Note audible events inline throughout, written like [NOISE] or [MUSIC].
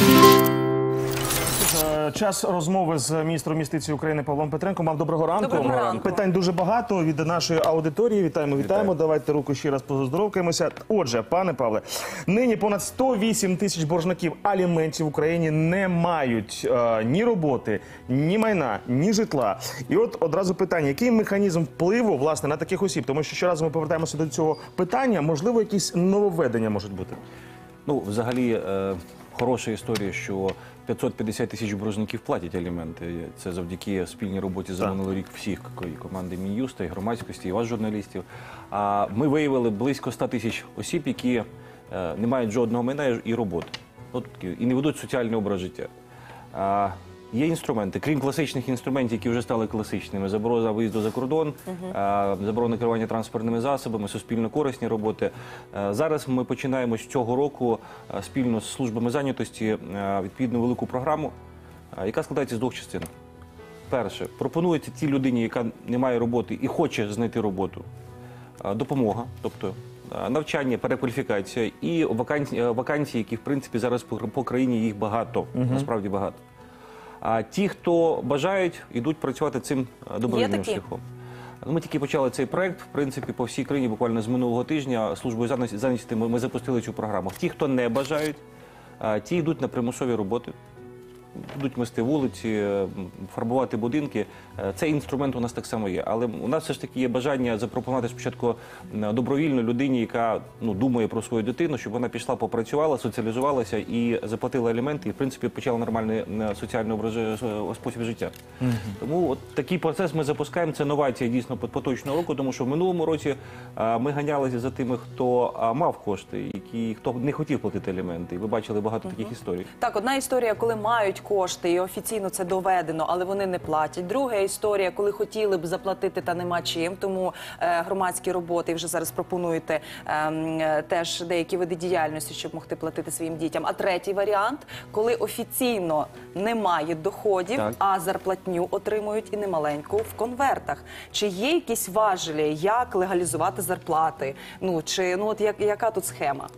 Е, Час розмови з міністром юстиції України Павлом Петренком. Вам доброго ранку. Доброго ранку. Питань дуже багато від нашої аудиторії. Вітаємо, вітаємо. Давайте руку ще раз поздоровкаємося. Отже, пане Павле, нині понад 108 тисяч боржників аліментів в Україні не мають е, ні роботи, ні майна, ні житла. І от одразу питання: який механізм впливу власне на таких осіб? Тому що щоразу ми повертаємося до цього питання. Можливо, якісь нововведення можуть бути. Ну, взагалі, е, хороша історія, що 550 тисяч боржників платять аліменти. Це завдяки спільній роботі за Так. минулий рік всіх і команди Мін'юста, і громадськості, і вас, журналістів. А ми виявили близько 100 тисяч осіб, які е, не мають жодного майна і роботи. От, і не ведуть соціальний образ життя. А, Є інструменти, крім класичних інструментів, які вже стали класичними: заборона виїзду за кордон, заборона керування транспортними засобами, суспільно корисні роботи. Е, Зараз ми починаємо з цього року е, спільно з службами зайнятості е, відповідну велику програму, яка складається з двох частин. Перше, пропонується тій людині, яка не має роботи і хоче знайти роботу, допомога, тобто навчання, перекваліфікація і вакансії, вакансії, які в принципі зараз по країні їх багато, насправді багато. А ті, хто бажають, йдуть працювати цим е, добровільним шляхом. Ну, Ми тільки почали цей проект. В принципі, по всій країні буквально з минулого тижня службою зайнятості ми, ми запустили цю програму. Ті, хто не бажають, ті йдуть на примусові роботи. Будуть мести вулиці, е, фарбувати будинки. Е, Цей інструмент у нас так само є. Але у нас все ж таки є бажання запропонувати спочатку м, добровільно людині, яка ну, думає про свою дитину, щоб вона пішла, попрацювала, соціалізувалася і заплатила аліменти, і в принципі почала нормальний е, соціальний образ е, спосіб життя. Тому от такий процес ми запускаємо. Це новація дійсно по- поточного року, тому що в минулому році ми ганялися за тими, хто мав кошти, які хто не хотів платити аліменти. І ви бачили багато таких історій. Так, одна історія, коли мають кошти, і офіційно це доведено, але вони не платять. Друга історія, коли хотіли б заплатити, та нема чим. Тому е, громадські роботи вже зараз пропонуєте ем, е, теж деякі види діяльності, щоб могти платити своїм дітям. А третій варіант, коли офіційно немає доходів, Так. а зарплатню отримують і немаленьку в конвертах. Чи є якісь важелі, як легалізувати зарплати? Ну чи ну от як, яка тут схема?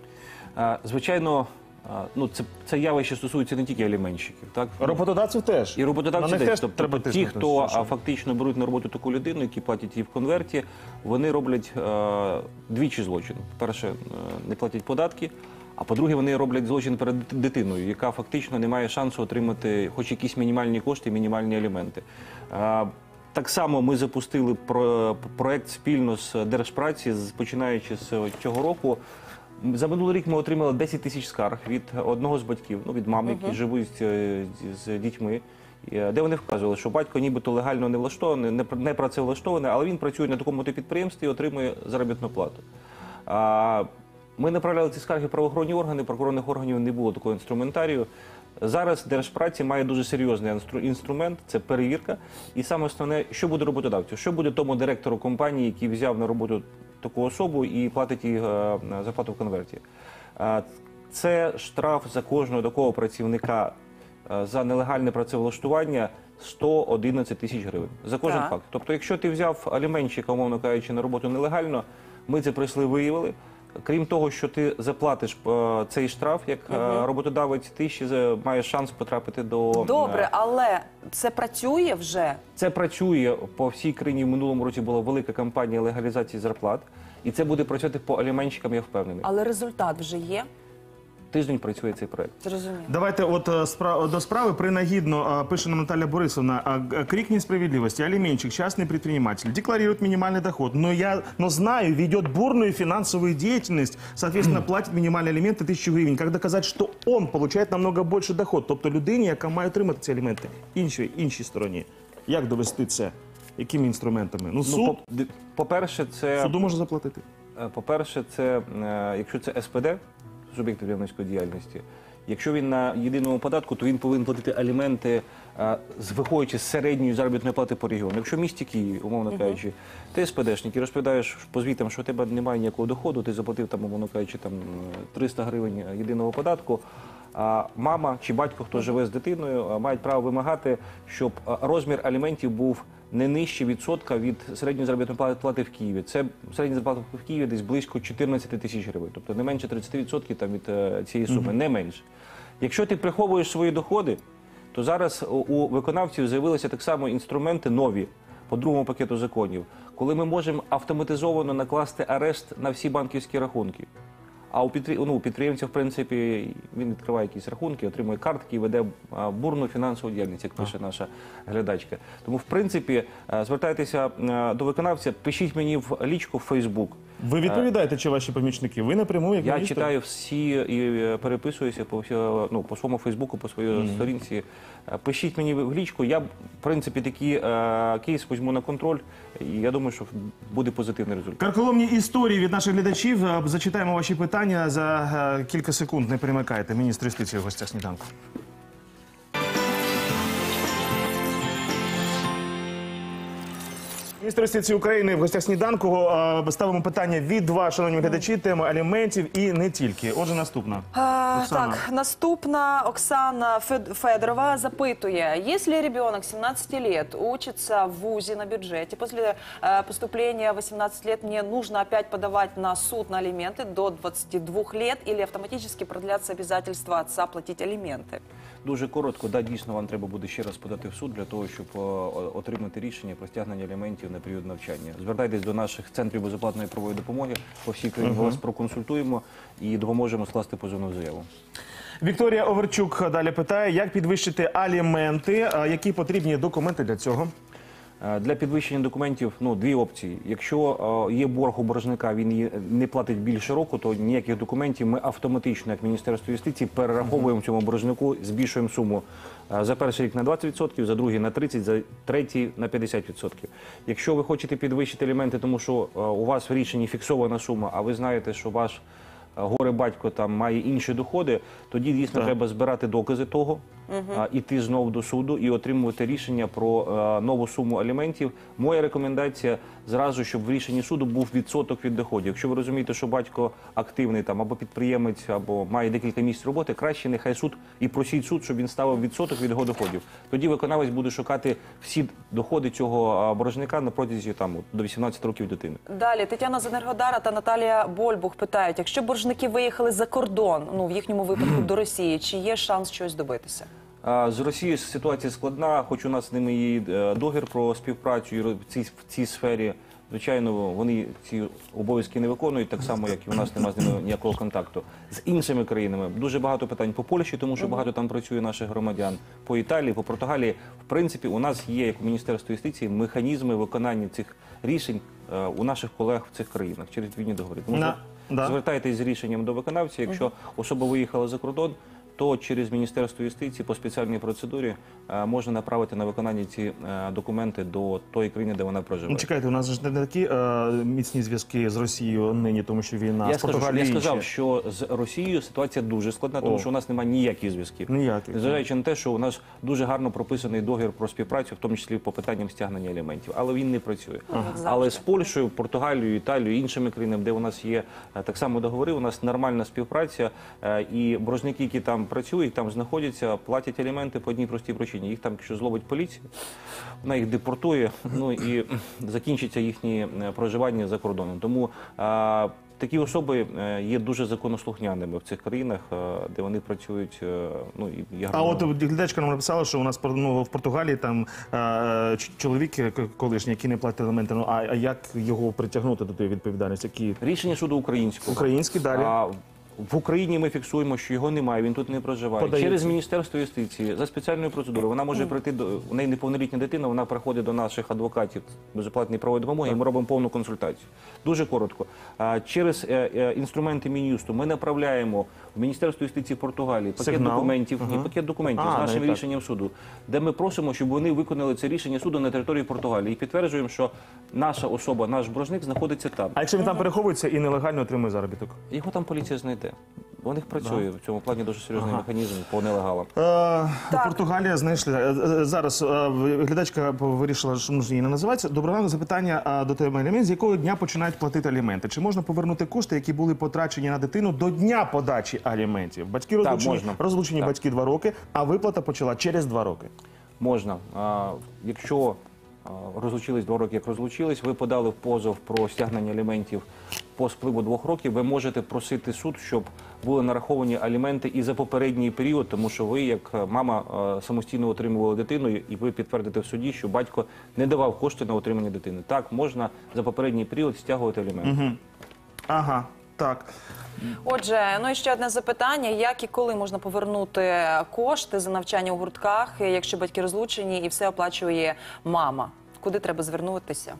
Звичайно, а, ну це, це явище стосується не тільки аліменщиків, так Роботодавців теж І роботодавці теж. теж Тобто треба ті, тиснути, хто а, фактично беруть на роботу таку людину, які платять її в конверті, вони роблять е, двічі злочин. Перше, е, не платять податки. А по-друге, вони роблять злочин перед дитиною, яка фактично не має шансу отримати хоч якісь мінімальні кошти, мінімальні аліменти. Е, Так само ми запустили про, проект спільно з Держпраці, починаючи з цього року. За минулий рік ми отримали 10 тисяч скарг від одного з батьків, ну від мами, які живуть е, з- з дітьми. е, Де вони вказували, що батько нібито легально не влаштований, не, пр- не працевлаштований, але він працює на такому то підприємстві і отримує заробітну плату. А, ми направляли ці скарги в правоохоронні органи, прокурорних органів не було такого інструментарію. Зараз Держпраці має дуже серйозний інстру- інструмент це перевірка. І саме основне, що буде роботодавцю, що буде тому директору компанії, який взяв на роботу таку особу і платить їй е, зарплату в конверті. Е, Це штраф за кожного такого працівника е, за нелегальне працевлаштування 111 тисяч гривень за кожен Так. факт. Тобто, якщо ти взяв аліменщика, умовно кажучи, на роботу нелегально, ми це прийшли, виявили. Крім того, що ти заплатиш е, цей штраф як е, роботодавець, ти ще за- маєш шанс потрапити до Добре, е, але це працює вже. це працює по всій країні. В минулому році була велика кампанія легалізації зарплат, і це буде працювати по аліменщикам. Я впевнений. Але результат вже є Тиждень працює цей проект. Зрозуміло. Давайте от е, спра- до справи принагідно е, пише нам Наталья Борисовна. а, г- Крик несправедливости. Алименщик, частный предприниматель, декларирует минимальный доход. Но я но знаю, ведет бурную финансовую деятельность, соответственно, платит минимальные алименты 1000 гривен. Как доказать, что он получает намного больше доход? Тобто людині, яка має отримати ці аліменти, іншій, іншій стороні. Як довести це? Якими інструментами? Ну, Ну, суд, по- ди- по-перше, це суду може заплатити. Е, По-перше, це е, якщо це СПД, суб'єкт підприємницької діяльності. Якщо він на єдиному податку, то він повинен платити аліменти, е, з- виходячи з середньої заробітної плати по регіону. Якщо в місті Києві, умовно кажучи, ти СПДшник і розповідаєш по звітам, що у тебе немає ніякого доходу, ти заплатив там, умовно кажучи, там е, 300 гривень єдиного податку. А мама чи батько, хто живе з дитиною, е, мають право вимагати, щоб е, розмір аліментів був не нижче відсотка від середньої заробітної пла- плати в Києві. Це середня зарплата в Києві десь близько 14 тисяч гривень, тобто не менше 30% там від е, цієї суми, не менше. Якщо ти приховуєш свої доходи, то зараз у- у виконавців з'явилися так само інструменти нові по другому пакету законів, коли ми можемо автоматизовано накласти арешт на всі банківські рахунки. А у ну, у підприємця, в принципі, він відкриває якісь рахунки, отримує картки і веде бурну фінансову діяльність, як пише наша глядачка. Тому, в принципі, е, звертайтеся е, до виконавця, пишіть мені в лічку в Фейсбук. Ви відповідаєте, чи ваші помічники? Ви напряму, як Я міністр? читаю всі і е, переписуюся по всьо- ну, по своєму Фейсбуку, по своїй сторінці. Е, Пишіть мені в лічку. Я, в принципі, такий е, кейс візьму на контроль. І я думаю, що буде позитивний результат. Карколомні історії від наших глядачів. Е, Зачитаємо ваші питання за е, кілька секунд. Не перемикайте. Міністр юстиції в гостях сніданку. Міністр юстиції України в гостях сніданку. Е, Ставимо питання від вас, шановні глядачі, теми аліментів і не тільки. Отже, наступна. А, Оксана. Так, наступна Оксана Фед- Федорова запитує, если ребенок 17 лет учится в ВУЗе на бюджете, после э, поступления 18 лет мне нужно опять подавать на суд на алименты до 22 лет или автоматически продлятся обязательства отца платить алименты? Дуже коротко, да, дійсно вам треба буде ще раз подати в суд для того, щоб е, отримати рішення про стягнення аліментів на період навчання. Звертайтесь до наших центрів безоплатної правової допомоги по всій країні. угу. вас проконсультуємо і допоможемо скласти позовну заяву. Вікторія Оверчук далі питає, як підвищити аліменти, які потрібні документи для цього. Е, Для підвищення документів ну дві опції. Якщо е, є борг у боржника, він її не платить більше року, то ніяких документів ми автоматично, як Міністерство юстиції, перераховуємо цьому боржнику, збільшуємо суму е, за перший рік на 20%, за другий на 30%, за третій на 50%. Якщо ви хочете підвищити елементи, тому що у вас в рішенні фіксована сума, а ви знаєте, що ваш горе батько там має інші доходи, тоді дійсно Так. треба збирати докази того, іти знов до суду і отримувати рішення про е, нову суму аліментів. Моя рекомендація зразу, щоб в рішенні суду був відсоток від доходів. Якщо ви розумієте, що батько активний там або підприємець, або має декілька місць роботи, краще нехай суд і просіть суд, щоб він ставив відсоток від його доходів. Тоді виконавець буде шукати всі доходи цього а, боржника на протязі там до 18 років дитини. Далі Тетяна з Енергодара та Наталія Больбух питають, якщо боржники виїхали за кордон, ну в їхньому випадку [CLEARS THROAT] до Росії, чи є шанс щось добитися? З Росією ситуація складна, хоч у нас з ними є е, договір про співпрацю в цій, в цій сфері. Звичайно, вони ці обов'язки не виконують, так само, як і у нас немає з ними ніякого контакту. З іншими країнами дуже багато питань по Польщі, тому що багато там працює наших громадян, по Італії, по Португалії. В принципі, у нас є, як у Міністерства юстиції, механізми виконання цих рішень е, у наших колег в цих країнах через відповідні договори. Тому На- да. звертайтесь з рішенням до виконавця. Якщо особа виїхала за кордон, то через Міністерство юстиції по спеціальній процедурі е, можна направити на виконання ці е, документи до тої країни, де вона Ну, проживає. чекайте, у нас ж не такі е, міцні зв'язки з Росією нині, тому що війна Я, з скажу, що, я сказав, що з Росією ситуація дуже складна, тому О. що у нас немає ніяких зв'язків. Ніяких. Незважаючи на те, що у нас дуже гарно прописаний договір про співпрацю, в тому числі по питанням стягнення аліментів, але він не працює. Але з Польщею, Португалією, Італією, іншими країнами, де у нас є е, так само договори, у нас нормальна співпраця, е, і боржники, які там працюють, там знаходяться, платять аліменти по одній простій причині. Їх там, якщо зловить поліція, вона їх депортує, ну і [CLEARS THROAT] закінчиться їхнє е, проживання за кордоном. Тому е, Такі особи е, є дуже законослухняними в цих країнах, де вони працюють. Ну і є А от глядачка нам написала, що у нас ну, в Португалії там чоловік колишній, який не платить елементи. Ну а, а як його притягнути до тієї відповідальності? Які рішення суду українського українські далі? А в Україні ми фіксуємо, що його немає, він тут не проживає. Подається. Через Міністерство юстиції за спеціальною процедурою вона може прийти до у неї неповнолітня дитина, вона приходить до наших адвокатів безоплатної правової допомоги, і ми робимо повну консультацію. Дуже коротко. Через е, е, інструменти Мін'юсту ми направляємо в Міністерство юстиції Португалії пакет Сигнал. документів, ні, Ага. пакет документів А, з нашим навіть так. рішенням суду, де ми просимо, щоб вони виконали це рішення суду на території Португалії і підтверджуємо, що наша особа, наш боржник знаходиться там. А якщо він там переховується і нелегально отримує заробіток? Його там поліція знайде. У них працює в цьому плані дуже серйозний механізм по нелегалам. Е, Португалія знайшли. Е, е, Зараз е, глядачка вирішила, що можна її не називається. Доброго ранку, запитання е, до теми алімент. З якого дня починають платити аліменти? Чи можна повернути кошти, які були потрачені на дитину до дня подачі аліментів? Батьки розлучені, можна. розлучені Так. батьки два роки, а виплата почала через два роки. Можна. А, якщо а, розлучились два роки, як розлучились, ви подали позов про стягнення аліментів по спливу двох років ви можете просити суд, щоб були нараховані аліменти і за попередній період, тому що ви, як е, мама, е, самостійно отримували дитину, і ви підтвердите в суді, що батько не давав кошти на отримання дитини. Так можна за попередній період стягувати аліменти. Ага, так. Отже, ну і ще одне запитання: як і коли можна повернути кошти за навчання у гуртках, якщо батьки розлучені і все оплачує мама? Куди треба звернутися?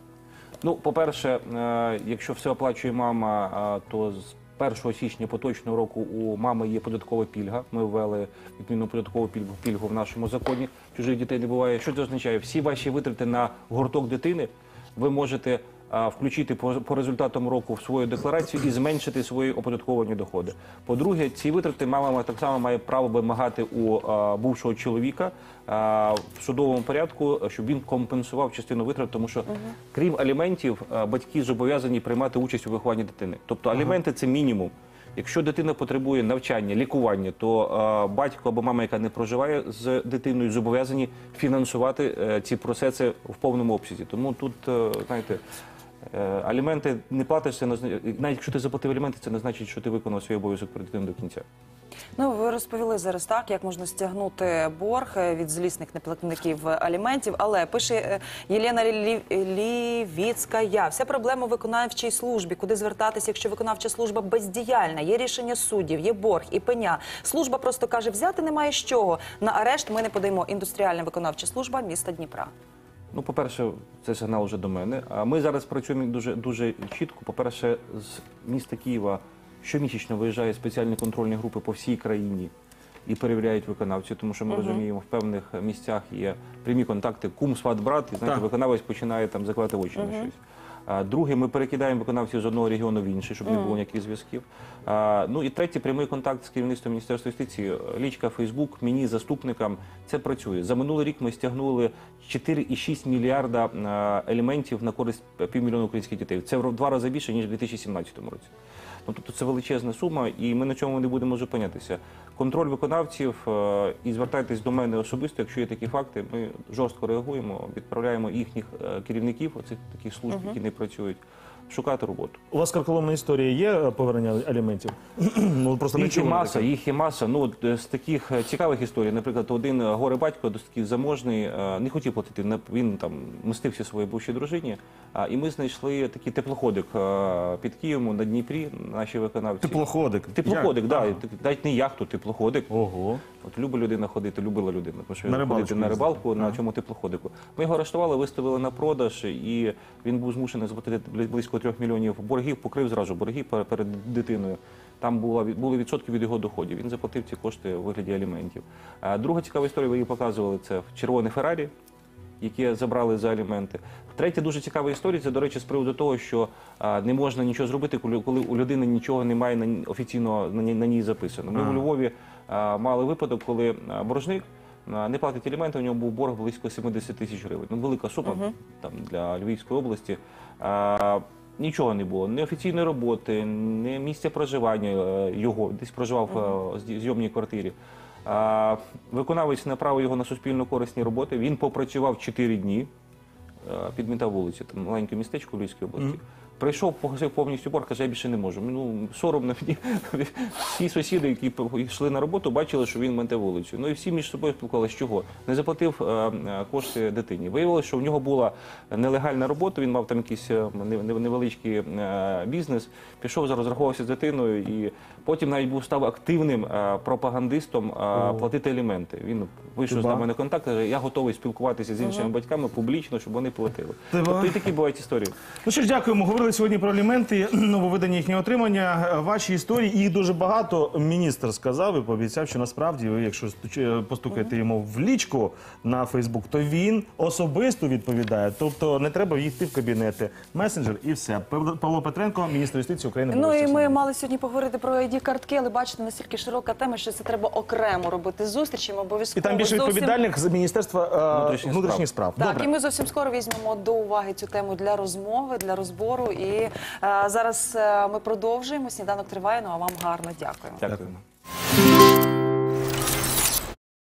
Ну, по-перше, е, якщо все оплачує мама, е, то з 1 січня поточного року у мами є податкова пільга. Ми ввели відповідну податкову пільгу, в нашому законі. Чужих дітей не буває. Що це означає? Всі ваші витрати на гурток дитини ви можете включити по, результатам року в свою декларацію і зменшити свої оподатковані доходи. По-друге, ці витрати мама так само має право вимагати у бувшого чоловіка в судовому порядку, щоб він компенсував частину витрат, тому що крім аліментів, батьки зобов'язані приймати участь у вихованні дитини. Тобто аліменти це мінімум. Якщо дитина потребує навчання, лікування, то е, батько або мама, яка не проживає з дитиною, зобов'язані фінансувати е, ці процеси в повному обсязі. Тому тут, е, знаєте, аліменти не платиш, це навіть якщо ти заплатив аліменти, це не значить, що ти виконав свій обов'язок перед дитиною до кінця. Ну, ви розповіли зараз так, як можна стягнути борг е, від злісних неплатників аліментів. Але пише е, Єлена Лі- Лівіцька. Вся проблема у виконавчій службі. Куди звертатися, якщо виконавча служба бездіяльна? Є рішення суддів, є борг і пеня. Служба просто каже, взяти немає з чого. На арешт ми не подаємо. Індустріальна виконавча служба міста Дніпра. Ну, по-перше, це сигнал вже до мене. А ми зараз працюємо дуже дуже чітко. По-перше, з міста Києва щомісячно виїжджають спеціальні контрольні групи по всій країні і перевіряють виконавців, тому що ми розуміємо, в певних місцях є прямі контакти, кум, сват, брат, і знаєте, Так. виконавець починає там закладати очі на щось. Друге, ми перекидаємо виконавців з одного регіону в інший, щоб не було ніяких зв'язків. Ну і третє, прямий контакт з керівництвом Міністерства юстиції. Лічка, Фейсбук, мені, заступникам це працює. За минулий рік ми стягнули 4,6 мільярда елементів на користь півмільйона українських дітей. Це в два рази більше ніж у 2017 році. Ну, тобто це величезна сума, і ми на цьому не будемо зупинятися. Контроль виконавців е, і звертайтесь до мене особисто, якщо є такі факти. Ми жорстко реагуємо, відправляємо їхніх е, керівників оцих таких служб, які не працюють, шукати роботу. У вас карколомна історія є е, повернення аліментів? [CLEARS THROAT] ну просто Їх чули маса, таке. їх є маса. Ну от, е, з таких е, цікавих історій, наприклад, один горе батько, досить такий заможний, не хотів платити. Він там мстився своїй бувшій дружині. І ми знайшли такий теплоходик під Києвом на Дніпрі. Наші виконавці. Теплоходик. Теплоходик, да, Ага. навіть не яхту, теплоходик. Ого. От любить людина ходити, любила людина. Тому що На ходити на рибалку на Ага. цьому теплоходику. Ми його арештували, виставили на продаж, і він був змушений заплатити близько трьох мільйонів боргів, покрив зразу борги перед дитиною. Там була були відсотки від його доходів. Він заплатив ці кошти у вигляді аліментів. Друга цікава історія, ви її показували, це червоне Феррарі. Які забрали за аліменти. Третя дуже цікава історія. Це, до речі, з приводу того, що не можна нічого зробити, коли, у людини нічого немає на офіційно на ній, записано. Ми у Львові мали випадок, коли боржник не платить аліменти, у нього був борг близько 70 тисяч гривень. Ну, велика сума там для Львівської області. Нічого не було, ні офіційної роботи, ні місця проживання е, його, десь проживав е, в зйомній квартирі. Виконавець направив його на суспільно корисні роботи. Він попрацював 4 дні, е, підмітав вулиці, там маленьке містечко в Львівській області. Прийшов, погасив повністю борг, каже, я більше не можу. Ну, соромно мені. Всі сусіди, які йшли на роботу, бачили, що він мете вулицю. Ну і всі між собою спілкувалися, чого? Не заплатив е, е, кошти дитині. Виявилося, що в нього була нелегальна робота, він мав там якийсь е, нев- нев- невеличкий бізнес, пішов, розраховувався з дитиною і потім навіть був став активним пропагандистом платити аліменти. Він вийшов з нами на контакт, каже, я готовий спілкуватися з іншими батьками публічно, щоб вони платили. Ти. Тобто і такі бувають історії. Ну що ж, дякуємо. Говорили сьогодні про аліменти, [CLEARS THROAT] нововведення їхнього отримання. Е, Ваші історії, їх дуже багато. Міністр сказав і пообіцяв, що насправді, ви, якщо стуч- постукаєте йому в лічку на Фейсбук, то він особисто відповідає. Тобто не треба йти в кабінети. Месенджер і все. Павло Павло Петренко, міністр юстиції України. Ну і ми мали сьогодні поговорити про id картки, але бачите, настільки широка тема, що це треба окремо робити зустрічі. Ми І там більше зовсім- відповідальних з Міністерства е, Внутрішніх справ. Так, Добре. і ми зовсім скоро візьмемо до уваги цю тему для розмови, для розбору. І е, зараз е, ми продовжуємо. Сніданок триває. Ну а вам гарно дякуємо. Дякуємо.